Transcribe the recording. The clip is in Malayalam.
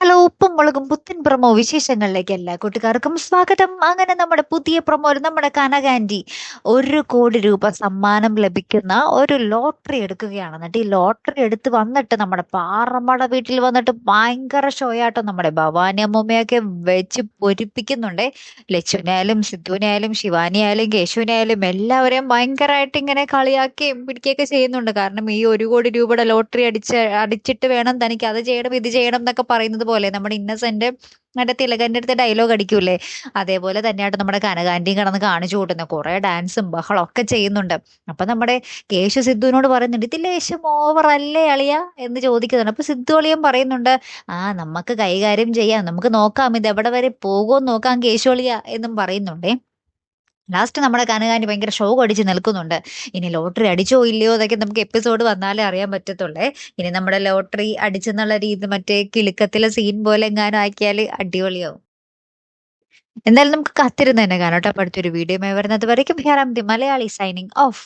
ഹലോ ഉപ്പും മുളകും പുത്തൻ പ്രമോ വിശേഷങ്ങളിലേക്ക് എല്ലാ കൂട്ടുകാർക്കും സ്വാഗതം. അങ്ങനെ നമ്മുടെ പുതിയ പ്രമോ നമ്മുടെ കനകാൻഡി ഒരു കോടി രൂപ സമ്മാനം ലഭിക്കുന്ന ഒരു ലോട്ടറി എടുക്കുകയാണ്. എന്നിട്ട് ഈ ലോട്ടറി എടുത്ത് വന്നിട്ട് നമ്മുടെ പാറമട വീട്ടിൽ വന്നിട്ട് ഭയങ്കര ഷോയാട്ടം നമ്മുടെ ഭവാനി അമ്മൂമ്മയൊക്കെ വെച്ച് പൊരിപ്പിക്കുന്നുണ്ട്. ലച്ചുവിനായാലും സിദ്ധുവിനായാലും ശിവാനിയായാലും കേശുവിനായാലും എല്ലാവരെയും ഭയങ്കരമായിട്ട് ഇങ്ങനെ കളിയാക്കുകയും പിടിക്കുകയൊക്കെ ചെയ്യുന്നുണ്ട്. കാരണം ഈ ഒരു കോടി രൂപയുടെ ലോട്ടറി അടിച്ച് അടിച്ചിട്ട് വേണം തനിക്ക് അത് ചെയ്യണം ഇത് ചെയ്യണം എന്നൊക്കെ പറയുന്നത് പോലെ നമ്മുടെ ഇന്നസെന്റ് മറ്റേ തിലകന്റെ അടുത്ത് ഡയലോഗ് അടിക്കൂലേ അതേപോലെ തന്നെയായിട്ട് നമ്മുടെ കനകാന്റിയും കിടന്ന് കാണിച്ചു കൂട്ടുന്നത് കുറെ ഡാൻസും ബഹളം ഒക്കെ ചെയ്യുന്നുണ്ട്. അപ്പൊ നമ്മുടെ കേശു സിദ്ധുവിനോട് പറയുന്നുണ്ട് ഇത് ലേശം ഓവർ അല്ലേ അളിയ? എന്ന് ചോദിക്കുന്നുണ്ട്. അപ്പൊ സിദ്ധു അളിയൻ പറയുന്നുണ്ട് ആ നമുക്ക് കൈകാര്യം ചെയ്യാം. നമുക്ക് നോക്കാം. ഇത് എവിടെ വരെ പോകുമോ നോക്കാം കേശു അളിയ എന്നും പറയുന്നുണ്ടേ. ലാസ്റ്റ് നമ്മുടെ കനകാനി ഭയങ്കര ഷോ അടിച്ച് നിൽക്കുന്നുണ്ട്. ഇനി ലോട്ടറി അടിച്ചോ ഇല്ലയോ എന്നൊക്കെ നമുക്ക് എപ്പിസോഡ് വന്നാലേ അറിയാൻ പറ്റത്തുള്ളേ. ഇനി നമ്മുടെ ലോട്ടറി അടിച്ചെന്നുള്ള രീതി മറ്റേ കിളുക്കത്തിലെ സീൻ പോലെ എങ്ങാനും ആക്കിയാൽ അടിപൊളിയാവും. എന്തായാലും നമുക്ക് കത്തിരുന്ന് തന്നെ കാണാം അടുത്തൊരു വീഡിയോ വരുന്നത് വരയ്ക്കും. Here am the Malayali signing off